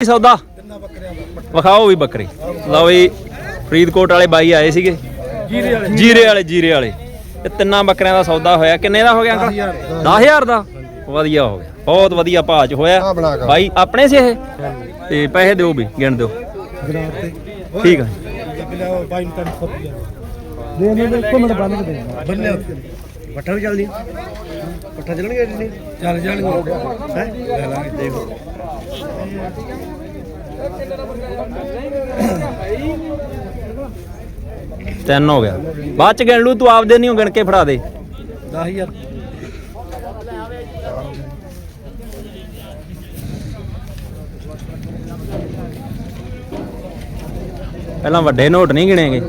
ਸੌਦਾ। ਵਿਖਾਓ ਵੀ ਬੱਕਰੀ। ਲਓ ਵੀ ਫਰੀਦਕੋਟ ਵਾਲੇ ਬਾਈ ਆਏ ਸੀਗੇ। ਜੀਰੇ ਵਾਲੇ। ਜੀਰੇ ਵਾਲੇ ਜੀਰੇ ਵਾਲੇ। ਤੇ ਤਿੰਨਾਂ ਬੱਕਰਿਆਂ ਦਾ ਸੌਦਾ ਹੋਇਆ। ਕਿੰਨੇ ਦਾ ਹੋ ਗਿਆ ਅੰਕਲ? 10000 ਦਾ? ਵਧੀਆ ਹੋ ਗਿਆ। ਬਹੁਤ ਵਧੀਆ ਭਾਅ ਚ ਹੋਇਆ। ਬਾਈ ਆਪਣੇ ਸੀ ਇਹ? ਤੇ ਪੈਸੇ ਦਿਓ ਵੀ ਗਿਣ ਦਿਓ। ਠੀਕ ਹੈ ਦੇ ਨੇ ਇੱਕ ਮਿੰਟ ਬੰਨ ਕੇ ਦੇ। ਬੰਨੇ ਪੱਠਾ ਵੀ ਚੱਲਦੀ ਪੱਠਾ ਚੱਲਣਗੇ ਨਹੀਂ ਚੱਲ ਜਾਣਗੇ। ਹੈ? ਲੈ ਲਾਂਗੇ ਦੇਖੋ ਤਿੰਨ ਹੋ ਗਿਆ। ਬਾਅਦ ਚ ਗਿਣ ਲੂ ਤੂੰ ਆਪਦੇ ਨਹੀਂ ਗਿਣ ਕੇ ਫੜਾ ਦੇ। 10000 ਪਹਿਲਾਂ ਵੱਡੇ ਨੋਟ ਨਹੀਂ ਗਿਣੇਗੇ।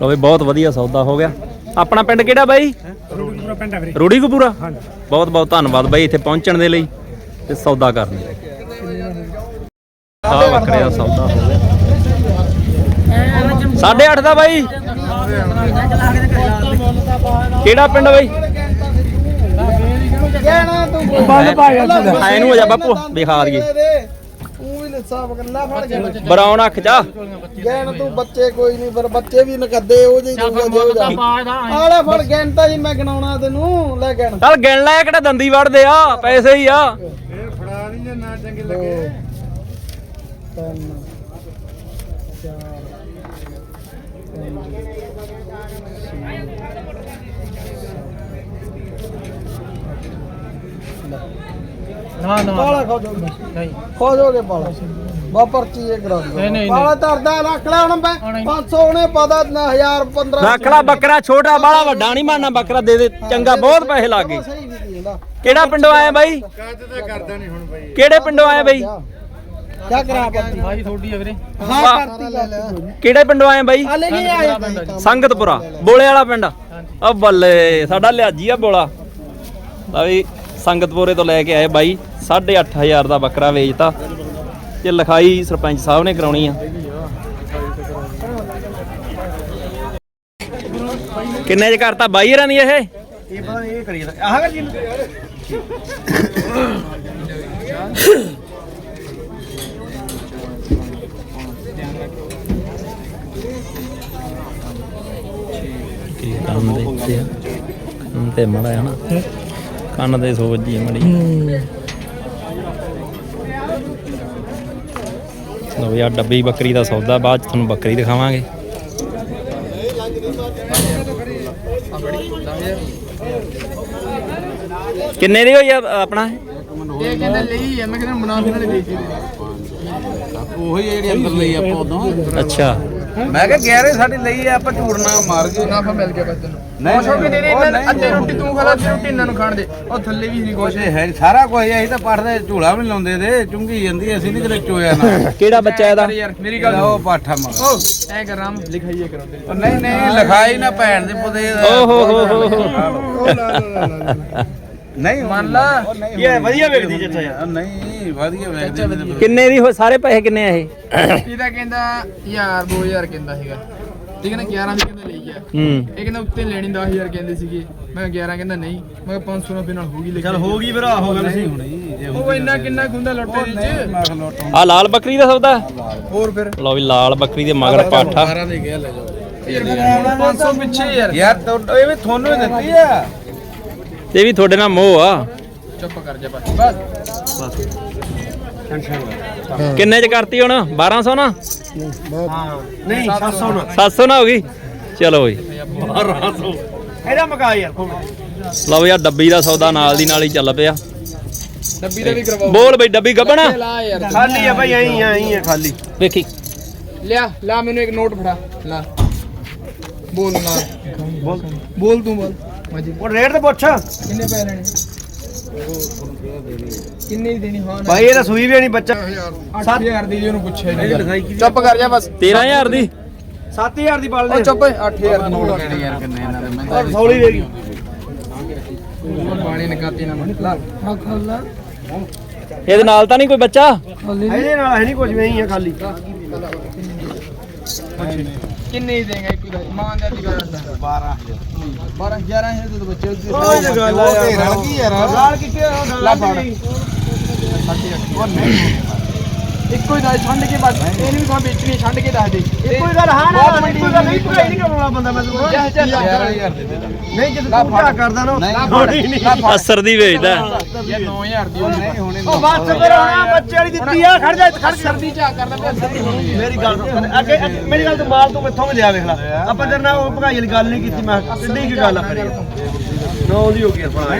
ਲੋ ਵੀ ਬਹੁਤ ਵਧੀਆ ਸੌਦਾ ਹੋ ਗਿਆ। ਆਪਣਾ ਪਿੰਡ ਕਿਹੜਾ ਬਾਈ? ਪੂਰਾ ਪਿੰਡ ਹੈ ਵੀਰੇ। ਰੂੜੀ ਕਪੂਰਾ ਬਹੁਤ ਬਹੁਤ ਧੰਨਵਾਦ ਬਾਈ ਇੱਥੇ ਪਹੁੰਚਣ ਦੇ ਲਈ ਤੇ ਸੌਦਾ ਕਰਨ ਦੇ ਲਈ। ਆ ਬੱਕਰੇ ਦਾ ਸੌਦਾ ਹੋ ਗਿਆ। 8.5 ਦਾ ਬਾਈ? ਕਿਹੜਾ ਪਿੰਡ ਬਾਈ? ਬੰਦ ਪਾ ਗਿਆ ਐ ਨੂੰ ਹੋ ਜਾ ਬਾਪੂ ਦਿਖਾ ਦਈਏ। ਤੂੰ ਫੜ ਗਿਆ ਬਰਾਉਨ ਅੱਖ ਜਾ। ਗੈਣ ਤੂੰ ਬੱਚੇ ਕੋਈ ਨਹੀਂ ਪਰ ਬੱਚੇ ਵੀ ਨਕਦੇ ਉਹ ਜਿਹੀ ਦੂਗਾ ਜੋ ਜਾ ਆਲੇ ਫੜ ਗੈਂਟਾ ਜੀ ਮੈਂ ਗਣਾਉਣਾ ਤੈਨੂੰ ਲੈ ਗੈਣ। ਚੱਲ ਗਿਣ ਲੈ ਕਿਹੜਾ ਦੰਦੀ ਵੜਦੇ ਆ ਪੈਸੇ ਹੀ ਆ। ਤਿੰਨ ਨਾ ਨਾ ਪਾਲਾ ਖੋ ਜੋ ਨਹੀਂ। ਖੋ ਜੋਗੇ ਪਾਲਾ। ਬਾ ਪਰਚੀ ਇਹ ਕਰਾ ਨਹੀਂ, ਨਹੀਂ, ਪਾਲਾ ਤਰਦਾ ਰੱਖ ਲੈ ਹੁਣ ਮੈਂ। 500 ਉਹਨੇ ਪਤਾ ਨਾ 1000 15 ਰੱਖ ਲੈ ਬੱਕਰਾ ਛੋਟਾ ਬਾਲਾ ਵੱਡਾ ਨਹੀਂ ਮਾਰਨਾ ਬੱਕਰਾ ਦੇ ਦੇ। ਚੰਗਾ ਬਹੁਤ ਪੈਸੇ ਲੱਗ ਗਏ। ਸਹੀ ਵੀ ਦਿੰਦਾ ਕਿਹੜਾ ਪਿੰਡੋਂ ਆਇਆ ਬਾਈ? ਕਿਹੜੇ ਪਿੰਡੋਂ ਆਇਆ ਬਾਈ? ਕੀ ਕਰਾ ਪਰਚੀ ਭਾਈ ਥੋੜੀ ਆ ਵੀਰੇ। ਹਾਂ ਕਰਤੀ ਲੈ ਲੈ ਕਿਹੜੇ ਪਿੰਡੋਂ ਆਏ ਬਾਈ? ਹਲੇ ਨਹੀਂ ਆਏ ਸੰਗਤਪੁਰਾ ਬੋਲੇ ਵਾਲਾ ਪਿੰਡ। ਆ ਬੱਲੇ ਸਾਡਾ ਲਿਆਜੀ ਆ ਬੋਲਾ। ਆ ਵੀ ਸੰਗਤਪੁਰੇ ਤੋਂ ਲੈ ਕੇ ਆਏ ਬਾਈ। 8500 ਦਾ ਬੱਕਰਾ ਵੇਚਤਾ ਤੇ ਲਿਖਾਈ ਸਰਪੰਚ ਸਾਹਿਬ ਨੇ ਕਰਾਉਣੀ ਆ। ਕਿੰਨੇ ਚ ਕਰਤਾ? ਬਾਈ ਰਾਂ ਦੀ ਇਹ? ਇਹ ਪਤਾ ਨਹੀਂ ਇਹ ਕਰੀ ਜਾਂਦਾ। ਆਹ ਕਰ ਜੀ ਕੀ ਕੰਨ ਦੇ ਉੱਤੇ ਆ। ਕੰਨ ਤੇ ਮੜਾ ਹੈ ਨਾ। ਕੰਨ ਦੇ ਸੋ ਵੱਜੀ ਮੜੀ। ਲੋ ਯਾਰ ਡੱਬੀ ਬੱਕਰੀ ਦਾ ਸੌਦਾ ਬਾਅਦ ਚ ਤੁਹਾਨੂੰ ਬੱਕਰੀ ਦਿਖਾਵਾਂਗੇ। ਕਿੰਨੇ ਦੀ ਹੋਈ ਆ ਆਪਣਾ? ਇਹ ਕਹਿੰਦਾ ਲਈ ਆ ਮੈਂ ਕਹਿੰਦਾ ਫਿਰ ਦੇ ਦੇ। ਉਹੀ ਜਿਹੜੀ ਅੰਦਰ ਲਈ ਆਪਾਂ ਉਦੋਂ। ਅੱਛਾ। ਮੈਂ ਕਿਹਾ ਗੈਰੇ ਸਾਡੀ ਲਈ ਆ ਆਪਾਂ ਝੂੜ ਨਾ ਮਾਰ ਗਏ ਨਾਫਾ ਮਿਲ ਗਿਆ ਬਸ ਤੈਨੂੰ ਨਹੀਂ ਕੁਛ ਵੀ ਦੇ ਦੇ ਇਹਨਾਂ ਨੂੰ ਅੱਧੀ ਰੋਟੀ ਤੂੰ ਖਾ ਲੈ ਅੱਧੀ ਰੋਟੀ ਇਹਨਾਂ ਨੂੰ ਖਾਣ ਦੇ। ਉਹ ਥੱਲੇ ਵੀ ਨਹੀਂ ਕੁਛ। ਹੈ ਨੀ, ਸਾਰਾ ਕੁਝ ਅਸੀਂ ਤਾਂ ਪੜਦੇ ਝੂਲਾ ਵੀ ਨੀ ਲਾਉਂਦੇ ਤੇ ਚੁੰਗੀ ਜਾਂਦੀ ਅਸੀਂ ਨਹੀਂ ਕਿਤੇ ਚੋਇਆ ਨਾ। ਕਿਹੜਾ ਬੱਚਾ ਇਹਦਾ? ਯਾਰ ਮੇਰੀ ਗੱਲ ਉਹ ਪਾਠਾ ਮਾ। ਓ ਐ ਕਰਾਮ ਲਿਖਾਈਏ ਕਰੋ ਤੇਰੀ ਉਹ ਨਹੀਂ ਨਹੀਂ ਲਿਖਾਈ ਨਾ ਭੈਣ ਦੇ ਪੁੱਤੇ ਓ ਹੋ ਹੋ ਹੋ ਹੋ। ਨਹੀਂ ਮੰਨ ਲਾ। ਇਹ ਵਧੀਆ ਵੇਖਦੀ ਜਿੱਥੇ ਉਹ ਨਹੀਂ ਵਧੀਆ ਵੇਖਦੇ ਕਿੰਨੇ ਦੀ ਹੋ ਸਾਰੇ ਪੈਸੇ ਕਿੰਨੇ ਆ ਇਹ? ਇਹਦਾ ਕਹਿੰਦਾ ਯਾਰ 2000 ਕਹਿੰਦਾ ਸੀਗਾ। ਠੀਕ ਹੈ ਨਾ 11 ਵੀ ਕਹਿੰਦਾ ਲਈ ਗਿਆ ਹੂੰ। ਇਹ ਕਹਿੰਦਾ ਉੱਤੇ ਲੈਣੀ 10000 ਕਹਿੰਦੇ ਸੀਗੇ। ਮੈਂ ਕਿਹਾ 11 ਕਹਿੰਦਾ ਨਹੀਂ। ਮੈਂ ਕਿਹਾ 500 ਰੁਪਏ ਨਾਲ ਹੋਊਗੀ ਚੱਲ ਹੋ ਗਈ ਵੀਰਾ ਹੋ ਗਿਆ ਸੀ ਹੁਣੀ। ਉਹ ਇੰਨਾ ਕਿੰਨਾ ਖੁੰਦਾ ਲੁੱਟੇ ਦੇ ਚ। ਮੈਂ ਖਲੋਟ ਆ ਲਾਲ ਬੱਕਰੀ ਦਾ ਸੌਦਾ? ਹੋਰ ਫਿਰ। ਲਓ ਵੀ ਲਾਲ ਬੱਕਰੀ ਦੇ ਮਗਰ ਪਾਠਾ। 12 ਦੇ ਗਿਆ ਲੈ ਜਾਓ। ਯਾਰ 500 ਪਿੱਛੇ ਯਾਰ ਯਾਰ ਇਹ ਵੀ ਤੁਹਾਨੂੰ ਹੀ ਦਿੱਤੀ ਆ। ਤੇ ਵੀ ਤੁਹਾਡੇ ਨਾਲ ਮੋਹ ਆ। ਚੁੱਪ ਕਰ ਜਾ ਬਸ। ਬਸ। ਕਿੰਨੇ ਚ ਕਰਤੀ ਹੁਣ? 1200 ਨਾ? ਨਹੀਂ 700 ਨਾ। 700 ਨਾ ਹੋ ਗਈ? ਚਲੋ ਜੀ। ਇਹਦਾ ਮਕਾ ਯਾਰ ਲਓ ਯਾਰ ਡੱਬੀ ਦਾ ਸੌਦਾ ਨਾਲ ਦੀ ਨਾਲ ਹੀ ਚੱਲ ਪਿਆ। ਡੱਬੀ ਦਾ ਵੀ ਕਰਵਾਓ। ਬੋਲ ਬਈ ਡੱਬੀ ਗੱਬਣਾ। ਲਾ ਯਾਰ। ਖਾਲੀ ਆ ਭਾਈ ਐਂ ਆ ਐਂ ਆ ਖਾਲੀ। ਵੇਖੀ। ਲਿਆ ਲਾ ਮੈਨੂੰ ਇੱਕ ਨੋਟ ਫੜਾ। ਲਾ। ਬੋਲ ਨਾ ਬੋਲ। ਬੋਲ ਤੂੰ ਬੋਲ। ਮਾਜੀ। ਉਹ ਰੇਟ ਤੇ ਪੁੱਛ। ਕਿੰਨੇ ਪੈਸੇ ਲੈਣੇ? ਕਿੰਨੇ ਦੀ ਦੇਣੀ? ਹਾਂ ਭਾਈ ਇਹਦਾ ਸੂਈ ਵੀ ਨਹੀਂ ਬੱਚਾ। 8000 ਦੀ ਜੀ ਉਹਨੂੰ ਪੁੱਛਿਆ ਨਹੀਂ ਚੁੱਪ ਕਰ ਜਾ ਬਸ। 13000 ਦੀ? 7000 ਦੀ ਪੜ ਉਹ ਲੈ ਚੁੱਪ 8000 ਦੀ। ਨੋਟ ਕਿਹੜੇ ਯਾਰ ਕਿੰਨੇ ਇਹਨਾਂ ਦੇ? ਮੈਂ ਸੌਲੀ ਦੇ ਗਈ ਪਾਣੀ ਨਿਕਾਤੀ ਨਾ। ਲਾ। ਇਹਦੇ ਨਾਲ ਤਾਂ ਨਹੀਂ ਕੋਈ ਬੱਚਾ? ਇਹਦੇ ਨਾਲ ਹੈ ਨਹੀਂ ਕੁਝ ਵੀ ਹੀ ਆ ਖਾਲੀ। ਕਿੰਨੇ ਦੇਗਾ ਇੱਕ ਦਾ? ਮਾਨ ਦਾ ਦੀ ਗੱਲ 12 12 11000 ਦੇ ਬੱਚੇ ਉਹ ਤੇ ਗੱਲ ਆ ਯਾਰ। ਰਲ ਗਈ ਯਾਰ। ਨਾਲ ਕਿੱਥੇ ਲੈ ਫੜ। ਇੱਕੋ ਹੀ ਦਾ ਛੱਡ ਕੇ ਬਸ। ਇਹ ਨਹੀਂ ਵੀ ਕੋਈ ਵੇਚਣੀ ਛੱਡ ਕੇ ਦੱਸ ਦੇ। ਇੱਕੋ ਹੀ ਗੱਲ ਹਾਂ ਨਾ ਇੱਕੋ ਹੀ ਗੱਲ ਨਹੀਂ ਭੁਲਾਈ ਨਹੀਂ ਕਰਾਉਣਾ ਬੰਦਾ ਮੈਂ ਤੈਨੂੰ ਨਹੀਂ ਜੇ ਤੂੰ ਕਿਆ ਕਰਦਾ ਨਾ ਅਸਰ ਦੀ ਵੇਚਦਾ। ਯਾਰ 9000 ਦੀ ਨਹੀਂ ਹੋਣੇ ਉਹ ਬਸ ਫਿਰ ਹੁਣ ਬੱਚੇ ਵਾਲੀ ਦਿੱਤੀ ਆ ਖੜ ਜਾ ਖੜ ਸਰਦੀ ਚ ਆ ਕਰਦਾ ਮੇਰੀ ਗੱਲ ਸੁਣ ਅੱਗੇ ਅੱਗੇ- ਮੇਰੀ ਗੱਲ ਤੂੰ ਮਾਲ ਤੂੰ ਕਿੱਥੋਂ ਲਿਆ ਵੇਖ ਲੈ। ਆਪਾਂ ਤੇਰੇ ਨਾਲ ਉਹ ਭਗਾਈ ਵਾਲੀ ਗੱਲ ਨਹੀਂ ਕੀਤੀ ਮੈਂ ਸਿੱਧੀ ਕੀ ਗੱਲ ਆ ਫਿਰ। ਨੌ ਦੀ ਹੋ ਗਈ ਆਪਣਾ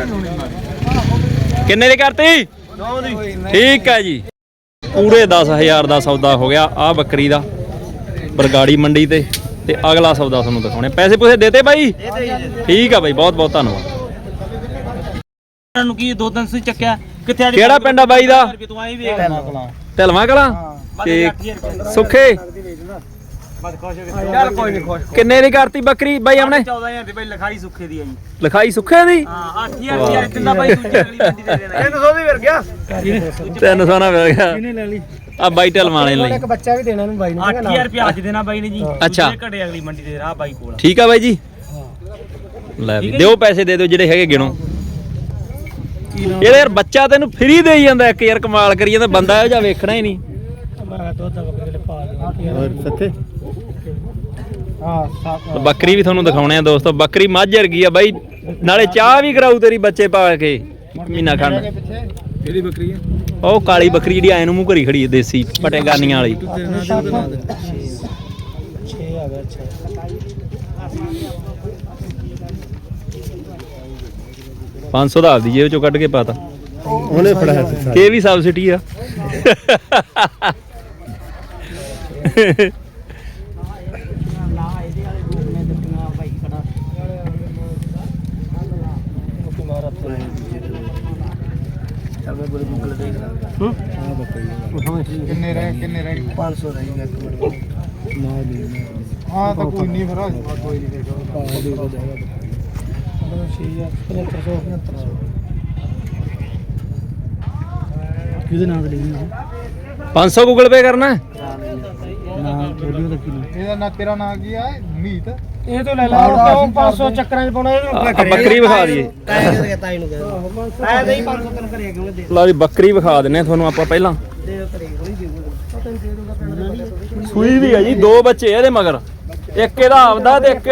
ਕਿੰਨੇ ਦੀ ਕਰਤੀ? ਨੌ ਦੀ। ਠੀਕ ਹੈ ਜੀ। ਪੂਰੇ 10000 ਦਾ ਸੌਦਾ ਹੋ ਗਿਆ ਆ ਬੱਕਰੀ ਦਾ ਬਰਗਾੜੀ ਮੰਡੀ ਤੇ ਤੇ ਅਗਲਾ ਸੌਦਾ ਤੁਹਾਨੂੰ ਦਿਖਾਉਣੇ। ਪੈਸੇ ਪੂਸੇ ਦੇਤੇ ਬਾਈ? ਠੀਕ ਆ ਬਾਈ ਬਹੁਤ ਬਹੁਤ ਧੰਨਵਾਦ। ਨੂੰ ਕੀ ਦੋ ਦਿਨ ਸੀ ਚੱਕਿਆ? ਕਿੱਥੇ ਕਿਹੜਾ ਪਿੰਡ ਆ ਬਾਈ ਦਾ? ਤੂੰ ਆਈ ਵੇਖ। ਢਲਵਾ ਕਲਾ? ਤੇ ਸੁੱਖੇ? ਚੱਲ ਕੋਈ ਨਹੀਂ ਖੁਸ਼ ਕਿੰਨੇ ਦੀ ਕਰਤੀ ਬੱਕਰੀ ਬਾਈ ਆਪਣੇ? 14000 ਦੀ ਬਈ ਲਿਖਾਈ ਸੁੱਖੇ ਦੀ ਆ ਜੀ। ਲਿਖਾਈ ਸੁੱਖੇ ਦੀ? ਹਾਂ 8000 ਦੀ ਦਿੰਦਾ ਬਾਈ ਦੂਜੀ ਅਗਲੀ ਮੰਡੀ ਦੇ ਦੇਣਾ। 300 ਦੀ ਫਿਰ ਗਿਆ। 300 ਨਾ ਮਿਲ ਗਿਆ। ਲੈ ਲਈ। ਆ ਬਾਈ ਢਲਵਾਣੇ ਲਈ। ਬੱਚਾ ਵੀ ਦੇਣਾ ਇਹਨੂੰ ਬਾਈ 8000 ਰੁਪਏ ਅੱਜ ਦੇਣਾ ਬਾਈ ਨੇ ਜੀ। ਅੱਛਾ। ਦੂਜੇ ਘੜੇ ਅਗਲੀ ਮੰਡੀ ਦੇ ਰਾਹ ਬਾਈ ਕੋਲ ਠੀਕ ਆ ਬਾਈ ਜੀ। ਲੈ ਵੀ ਦਿਓ ਪੈਸੇ ਦੇ ਦਿਓ ਜਿਹੜੇ ਹੈਗੇ ਗਿਣੋ। ਇਹਦਾ ਯਾਰ ਬੱਚਾ ਤੈਨੂੰ ਫ੍ਰੀ ਦੇਈ ਜਾਂਦਾ ਇੱਕ ਯਾਰ ਕਮਾਲ ਕਰੀ ਜਾਂਦਾ ਬੰਦਾ ਇਹੋ ਜਿਹਾ ਵੇਖਣਾ ਹੀ ਨਹੀਂ। ਸੱਤੇ ਤੇ ਬੱਕਰੀ ਵੀ ਤੁਹਾਨੂੰ ਦਿਖਾਉਣੇ ਆ ਦੋਸਤੋ ਬੱਕਰੀ ਮੱਝ ਵਰਗੀ ਆ ਬਾਈ। ਨਾਲੇ ਚਾਹ ਵੀ ਕਰਾਊ ਤੇਰੀ ਬੱਚੇ ਪਾ ਕੇ ਮਹੀਨਾ ਖੰਡ ਕਿਹੜੀ ਬੱਕਰੀ ਹੈ ਉਹ ਕਾਲੀ ਬੱਕਰੀ ਜਿਹੜੀ ਐ ਨੂੰ ਮੂੰਹ ਘਰੀ ਖੜੀ ਹੈ ਦੇਸੀ ਪਟੇਗਾਨੀਆਂ ਵਾਲੀ। ਤੇਰੇ ਨਾਲ ਦੇ। ਬਣਾ ਦੇ 500 ਦਾ ਆਪਦੀ ਜੇਬ ਚੋਂ ਕੱਢ ਕੇ ਪਾਤਾ। ਉਹਨੇ ਫੜਾਇਆ ਇਹ ਵੀ ਸਬਸਿਡੀ ਆ। ਕਿੰਨੇ ਰਹਿ ਕਿੰਨੇ ਰਹਿ? 500 ਦਾ ਹੀ ਇੱਕ ਮਿੰਟ ਹਾਂ ਤਾਂ ਕੋਈ ਨਹੀਂ ਫਿਰ। ਕੋਈ ਨਹੀਂ ਫਿਰ। ਕਿਹਦੇ ਨਾਮ ਤੇ ਲਈ 500 ਗੂਗਲ ਪੇ ਕਰਨਾ ਹੈ? ਨਾ ਬੋਲਿਓ ਤਾਂ ਕੀ ਇਹਦਾ ਨਾ ਤੇਰਾ ਨਾਂ ਕੀ ਆ? ਮੀਤ। ਇਹ ਤੋਂ ਲੈ ਲਾ ਉਹ 500 ਚੱਕਰਾਂ ਚ ਪਾਉਣਾ ਆ- ਆ। ਬੱਕਰੀ ਵਿਖਾ ਦਈਏ। ਤਾਏ ਦੇ ਤਾਈ ਨੂੰ ਕਹਿੰਦਾ ਤਾਏ ਦੇ ਹੀ 500 ਤਨ ਕਰਿਆ ਕਿਉਂ ਦੇ ਲਓ ਜੀ ਬੱਕਰੀ ਵਿਖਾ ਦਿੰਨੇ ਤੁਹਾਨੂੰ ਆਪਾਂ ਪਹਿਲਾਂ। ਸੂਈ ਵੀ ਆ ਜੀ ਦੋ ਬੱਚੇ ਇਹਦੇ ਮਗਰ। ਇੱਕ ਇਹਦਾ ਆਪਦਾ ਤੇ ਇੱਕ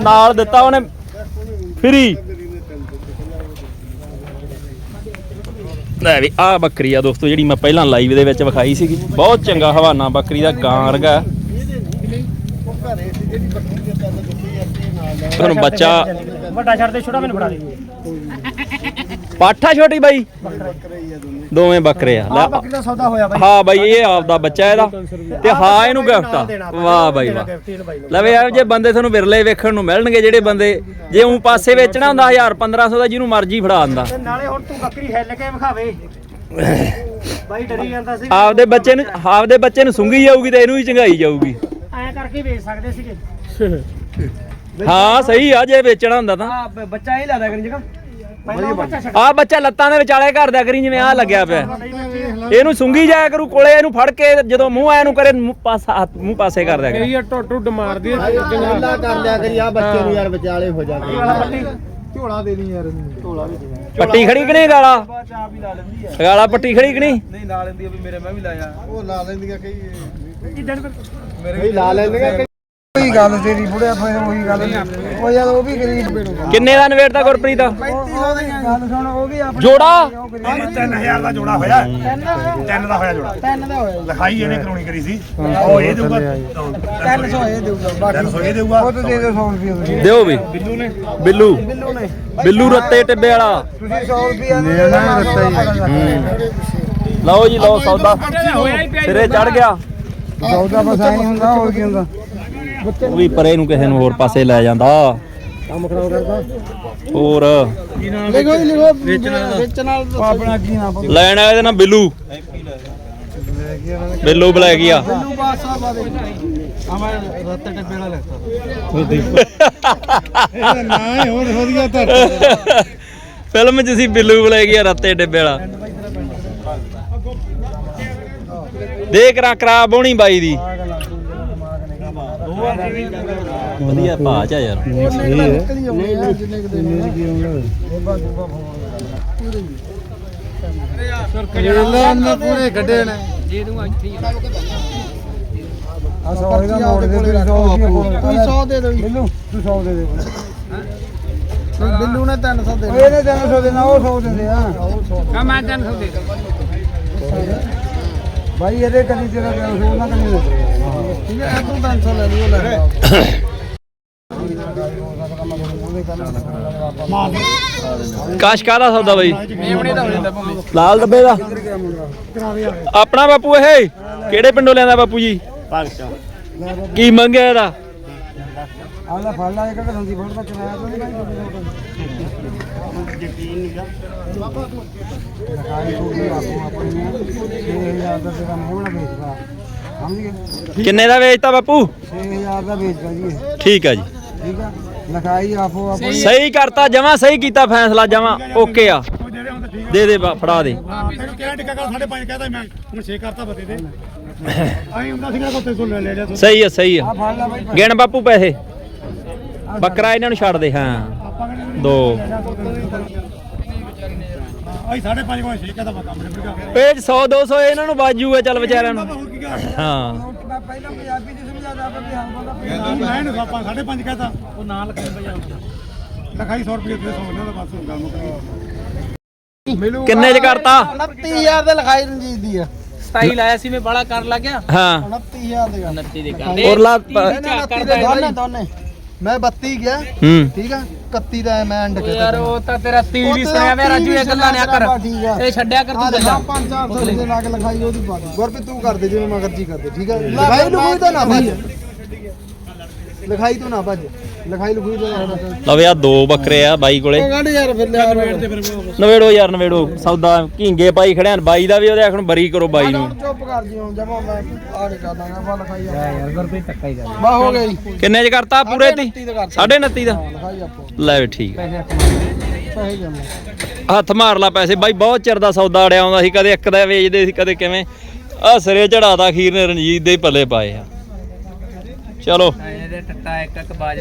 ਨਾਲ ਦਿੱਤਾ ਉਹਨੇ ਫ੍ਰੀ। ਲੈ ਵੀ ਆ ਬੱਕਰੀ ਆ ਦੋਸਤੋ ਜਿਹੜੀ ਮੈਂ ਪਹਿਲਾਂ ਲਾਈਵ ਦੇ ਵਿੱਚ ਵਿਖਾਈ ਸੀਗੀ। ਬਹੁਤ ਚੰਗਾ ਹਵਾਨਾ ਬੱਕਰੀ ਦਾ ਗਾਂ ਵਰਗਾ। ਤੁਹਾਨੂੰ ਬੱਚਾ ਵੱਡਾ ਛੱਡ ਦੇ ਛੋਟਾ ਮੈਨੂੰ ਫੜਾ ਦੇ। ਪਾਠਾ ਛੋਟੀ ਬਾਈ? ਦੋਵੇਂ। ਬੱਕਰੇ ਆ। ਲੈ ਬੱਕਰੀ ਦਾ ਸੌਦਾ ਹੋਇਆ ਬਾਈ। ਹਾਂ ਬਾਈ ਇਹ ਆਪਦਾ ਬੱਚਾ ਇਹਦਾ। ਤੇ ਹਾਂ ਇਹਨੂੰ ਗਿਫਟ ਆ। ਵਾਹ ਬਾਈ ਵਾਹ। ਲੈ ਵੀ ਇਹੋ ਜਿਹੇ ਬੰਦੇ ਤੁਹਾਨੂੰ ਵਿਰਲੇ ਵੇਖਣ ਨੂੰ ਮਿਲਣਗੇ ਜਿਹੜੇ ਬੰਦੇ ਜੇ ਉਂ ਪਾਸੇ ਵੇਚਣਾ ਹੁੰਦਾ 1000 1500 ਦਾ ਜਿਹਨੂੰ ਮਰਜ਼ੀ ਫੜਾ ਦਿੰਦਾ। ਤੇ ਨਾਲੇ ਹੁਣ ਤੂੰ ਬੱਕਰੀ ਹਿੱਲ ਕੇ ਵਿਖਾਵੇ। ਬਾਈ ਡਰੀ ਜਾਂਦਾ ਸੀ। ਆਪਦੇ ਬੱਚੇ ਨੂੰ ਆਪਦੇ ਬੱਚੇ ਨੂੰ ਸੁੰਗੀ ਜਾਊਗੀ ਤੇ ਇਹਨੂੰ ਹੀ ਚੰਗਾਈ ਜਾਊਗੀ। ਐਂ ਕਰਕੇ ਵੇਚ ਸਕਦੇ ਸੀਗੇ। ਹਾਂ ਸਹੀ ਆ ਜੇ ਵੇਚਣਾ ਹੁੰਦਾ ਤਾਂ। ਆ ਬੱਚਾ ਹੀ ਲਾਦਾ ਕਰੀ ਜਗਾ ਪਹਿਲਾਂ ਉਹ ਬੱਚਾ ਛੱਡ ਆ ਬੱਚਾ ਲੱਤਾਂ ਦੇ ਵਿਚਾਲੇ ਘਰ ਦਾ ਕਰੀ ਜਿਵੇਂ ਆ ਲੱਗਿਆ ਪਿਆ। ਇਹਨੂੰ ਸੁੰਗੀ ਜਾਇਆ ਕਰੂ ਕੋਲੇ ਇਹਨੂੰ ਫੜ ਕੇ ਜਦੋਂ ਮੂੰਹ ਐ ਨੂੰ ਕਰੇ ਮੂੰਹ ਪਾਸਾ ਹੱਥ ਮੂੰਹ ਪਾਸੇ ਕਰ ਦਿਆ ਕਰੇ। ਟੁੱਟ ਟੁੱਟ ਮਾਰਦੀ ਹੈ ਅੱਲਾ ਕਰ ਲਿਆ ਕਰੀ ਆ ਬੱਚੇ ਨੂੰ ਯਾਰ ਵਿਚਾਲੇ ਹੋ ਜਾ ਕੇ ਝੋਲਾ ਦੇ ਦੀ ਯਾਰ ਝੋਲਾ ਵੀ ਦੇ ਪੱਟੀ ਖੜੀ ਕਿ ਨਹੀਂ ਗਾਲਾ? ਚਾਹ ਵੀ ਲਾ ਲੈਂਦੀ ਆ। ਗਾਲਾ ਪੱਟੀ ਖੜੀ ਕਿ ਨਹੀਂ? ਨਹੀਂ ਲਾ ਲੈਂਦੀ ਆ ਵੀ ਮੇਰੇ ਮੈਂ ਵੀ ਲਾਇਆ। ਉਹ ਲਾ ਲੈਂਦੀਆਂ ਕਈ। ਜਿੱਦਣ ਮੇਰੇ ਲਾ ਲੈਂਦੀਆਂ ਕਈ ਉਹੀ ਗੱਲ ਤੇਰੀ ਬੁੜਿਆ ਫਿਰ ਉਹੀ ਗੱਲ। ਉਹ ਯਾਰ ਉਹ ਵੀ ਗਰੀਬ ਕਿੰਨੇ ਦਾ ਨਵੇੜਦਾ ਗੁਰਪ੍ਰੀਤ? 3500 ਦੀ ਗੱਲ ਸੁਣ ਉਹ ਵੀ ਆਪਣੀ ਜੋੜਾ? 3000 ਦਾ ਜੋੜਾ ਹੋਇਆ। ਤਿੰਨ ਦਾ ਹੋਇਆ? ਜੋੜਾ। ਤਿੰਨ ਦਾ ਹੋਇਆ। ਲਿਖਾਈ ਇਹਨੇ ਕਰਾਉਣੀ ਕਰੀ ਸੀ। ਉਹ ਇਹ ਦੇਊਗਾ। 300 ਇਹ ਦੇਊਗਾ ਬਾਕੀ 300 ਇਹ ਦੇਊਗਾ। ਉਹ ਤਾਂ ਦੇ ਦਿਓ 100 ਰੁਪਏ ਤੁਸੀਂ। ਦਿਓ ਵੀ। ਬਿੱਲੂ ਨੇ। ਬਿੱਲੂ। ਬਿੱਲੂ ਨੇ। ਬਿੱਲੂ ਰੱਤੇ ਟਿੱਬੇ ਵਾਲਾ। ਤੁਸੀਂ 100 ਰੁਪਏ ਦੇ ਨਾ ਦਿੱਤਾ ਹੀ ਲਓ ਜੀ ਲਓ ਸੌਦਾ। ਸਿਰੇ ਚੜ ਗਿਆ। ਸੌਦਾ ਬਸ ਐਂ ਹੁੰਦਾ ਹੋਰ ਕੀ ਹੁੰਦਾ। ਉਹ ਵੀ ਪਰੇ ਨੂੰ ਕਿਸੇ ਨੂੰ ਹੋਰ ਪਾਸੇ ਲੈ ਜਾਂਦਾ। ਕੰਮ ਖਰਾਬ ਕਰਦਾ। ਹੋਰ। ਲਿਖੋ ਜੀ ਲਿਖੋ। ਵੇਚਣ ਨਾਲ ਆਪਣਾ ਕੀ ਨਾਮ ਲੈਣ ਵਾਲੇ ਦਾ ਨਾਮ ਬਿੱਲੂ। ਬਿੱਲੂ ਬਲੈਕ ਗਿਆ ਬਿੱਲੂ ਬਾਸਾ ਬਾਦੇ ਹਮਾਰ ਰੱਤੇ ਟੱਬੇ ਵਾਲਾ ਲੱਗਦਾ ਇਹਦਾ ਨਾਂ ਹੀ ਹੋਰ ਵਧੀਆ ਤਾਂ। ਫਿਲਮ 'ਚ ਸੀ ਬਿੱਲੂ ਬਲੈਕ ਗਿਆ ਰੱਤੇ ਡੱਬੇ ਵਾਲਾ। ਦੇ ਕਰਾ ਕਰਾ ਬੋਣੀ ਬਾਈ ਦੀ। ਵਧੀਆ ਭਾ ਚ ਆ ਯਾਰ। ਨਿਕਲੀ ਆਉਂਦੇ ਆ ਜਿੰਨੇ ਕੁ ਦਿਨ ਕਰੇਲਾ ਉਹਨੇ ਪੂਰੇ ਕੱਢੇ ਨੇ। ਆ। 100 ਦਾ ਮੋੜ ਦੇ ਕੋਈ 100 ਦੇ ਦੋ ਬਿੱਲੂ ਤੂੰ 100 ਦੇ ਦੇ ਬਿੱਲੂ ਨੇ 300 ਦੇ ਇਹਨੇ 300 ਦੇਣਾ ਉਹ 100 ਦਿੰਦੇ ਆ ਕਾ ਮੈਂ 300 ਦੇ ਭਾਈ ਇਹਦੇ ਕੰਨੀ ਤੇਰਾ 300 ਉਹਨਾਂ ਕੰਨੀ ਦੇ ਠੀਕ ਹੈ ਤੂੰ 300 ਲੈ ਲਈ ਉਹ ਲੈ ਕਾਸ਼ਕਾ ਦਾ ਸੌਦਾ ਬਾਈ? ਲਾਲ ਡੱਬੇ ਦਾ। ਆਪਣਾ ਬਾਪੂ ਇਹ? ਕਿਹੜੇ ਪਿੰਡੋਂ ਲਿਆਂਦਾ ਬਾਪੂ ਜੀ? ਕੀ ਮੰਗਿਆ ਇਹਦਾ? ਆਹ ਫੜ ਲਾ ਇੱਕ ਘਰੋਂ ਦੀ ਫੜ ਦਾ ਕਿਰਾਇਆ ਤੋਂ ਨਹੀਂ ਭਾਈ ਲਖਾਈ ਕੋਈ ਆਪੋ ਆਪਣੀ 6000 ਦਾ ਤੇਰਾ ਮੇਵਣਾ ਵੇਚਦਾ ਸਮਝ ਗਏ ਕਿੰਨੇ ਦਾ ਵੇਚਤਾ ਬਾਪੂ? 6000 ਦਾ ਵੇਚਦਾ ਜੀ ਠੀਕ ਆ ਜੀ। ਠੀਕ ਆ? ਲਿਖਾਈ ਆਪੋ ਆਪਣੀ ਸਹੀ ਕਰਤਾ ਜਮਾ ਸਹੀ ਕੀਤਾ ਫੈਸਲਾ ਜਮਾ ਓਕੇ ਆ। ਦੇ ਦੇ ਫੜਾ ਦੇ। ਆ ਤੈਨੂੰ ਕਿਹੜਾ ਟਿੱਕਾ ਕਰ 5.5 ਕਹਤਾ ਮੈਂ। ਹੁਣ 6 ਕਰਤਾ ਬਤੇ ਦੇ ਆਈ ਹੁੰਦਾ ਸੀਗਾ ਕੋ 300 ਲੈ ਲਿਆ ਤੂੰ। ਸਹੀ ਆ ਸਹੀ ਆ। ਗਿਣ ਬਾਪੂ ਪੈਸੇ। ਬੱਕਰਾ ਇਹਨਾਂ ਨੂੰ ਛੱਡ ਦੇ ਹਾਂ। ਆਪਾਂ ਦੋ। ਆਈ 5.5 ਕੋ 6 ਕਹਤਾ ਕੰਮ ਨਿਬੜ ਗਿਆ। ਪੇਜ 100 200 ਇਹਨਾਂ ਨੂੰ ਬਾਜੂਗਾ ਚੱਲ ਵਿਚਾਰਿਆਂ ਨੂੰ। ਕੀ ਕਰ ਹਾਂ। ਮੈਂ ਪਹਿਲਾਂ ਪੰਜਾਬੀ ਚ ਸਮਝਾਦਾ ਪਰ ਬਿਹਾਰ ਬੋਲਦਾ ਮੈਂ ਇਹਨੂੰ ਆਪਾਂ 5.5 ਕਹਤਾ। ਉਹ ਨਾਲ ਲਿਖਾਈ ਬਜਾ ਲਿਖਾਈ 100 ਰੁਪਏ 100 ਇਹਨਾਂ ਦਾ ਬਸ ਗੱਲ ਮੁੱਕ ਗਈ ਕਿੰਨੇ ਚ ਕਰਤਾ? 29000 ਦੇ ਲਿਖਾਈ ਰਣਜੀਤ ਦੀ ਆ। ਸਟਾਈਲ ਆਇਆ ਸੀ ਮੈਂ ਬੜਾ ਕਰਨ ਲੱਗਿਆ ਹਾਂ। 29000 ਦੇ ਗੱਲ 29 ਦੇ ਕਰਦੇ ਔਰ ਲਾ ਦੋਨੇ ਦੋਨੇ। ਮੈਂ 32 ਗਿਆ। ਹੂੰ। ਠੀਕ ਆ? 31 ਦਾ ਮੈਂ ਐਂਡ ਕੀਤਾ ਯਾਰ ਉਹ ਤਾਂ ਤੇਰਾ ਤੀਰ ਵੀ ਸੁਣਿਆ ਵੇ ਰਾਜੂ ਇਹ ਗੱਲਾਂ ਨਾ ਕਰ ਇਹ ਛੱਡਿਆ ਕਰ ਤੂੰ ਗੱਲਾਂ। 5-400 ਦੇ ਲਾ ਕੇ ਲਿਖਾਈ ਉਹਦੀ ਦੇ ਗੁਰਪ੍ਰੀਤ ਤੂੰ ਕਰ ਦੇ ਜਿਵੇਂ ਮਗਰਜੀ ਕਰਦੇ ਠੀਕ ਆ? ਲਿਖਾਈ ਲੁਖਾਈ ਤਾਂ ਨਾ ਭੱਜ ਲਿਖਾਈ ਤੋਂ ਨਾ ਭੱਜ ਲਿਖਾਈ ਲੁਖਾਈ ਲਵੇ ਆ ਦੋ ਬੱਕਰੇ ਆ ਬਾਈ ਕੋਲੇ। ਕੱਢ ਯਾਰ ਫਿਰ ਲਿਆ ਨਵੇੜੋ ਯਾਰ ਨਵੇੜੋ। ਸੌਦਾ ਘਿੰਗੇ ਪਾਈ ਖੜਿਆ ਬਾਈ ਦਾ ਵੀ ਉਹਦੇ ਆਖਣ ਬਰੀ ਕਰੋ ਬਾਈ ਨੂੰ। ਚੁੱਪ ਕਰ ਜੀ ਹੁਣ ਜਮਾ ਮੈਂ ਆ ਕੇ ਕਰ ਦਾਂਗਾ ਬਾ ਲਿਖਾਈ ਯਾਰ ਗੁਰਪ੍ਰੀਤ ਧੱਕਾ ਹੀ ਕਰ ਬਾ ਹੋ ਗਿਆ ਜੀ। ਕਿੰਨੇ ਚ ਕਰਤਾ? ਪੂਰੇ ਤੀ? 29 ਦਾ ਕਰ ਸਾਢੇ 29 ਦਾ? ਲਿਖਾਈ ਆਪੋ। ਲੈ ਵੀ ਠੀਕ ਹੱਥ ਮਾਰ ਲਾ ਪੈਸੇ। ਬਾਈ ਬਹੁਤ ਚਿਰ ਦਾ ਸੌਦਾ ਅੜਿਆ ਆਉਂਦਾ ਸੀ ਕਦੇ ਇੱਕ ਦਾ ਵੇਚਦੇ ਸੀ ਕਦੇ ਕਿਵੇਂ। ਆ ਸਿਰੇ ਚੜਾਤਾ ਖੀਰ ਨੇ ਰਣਜੀਤ ਦੇ ਪੱਲੇ ਪਾਏ ਆ। ਚਲੋ। ਇਹਦੇ ਟੱਟਾ ਇੱਕ ਇੱਕ ਬਾਜ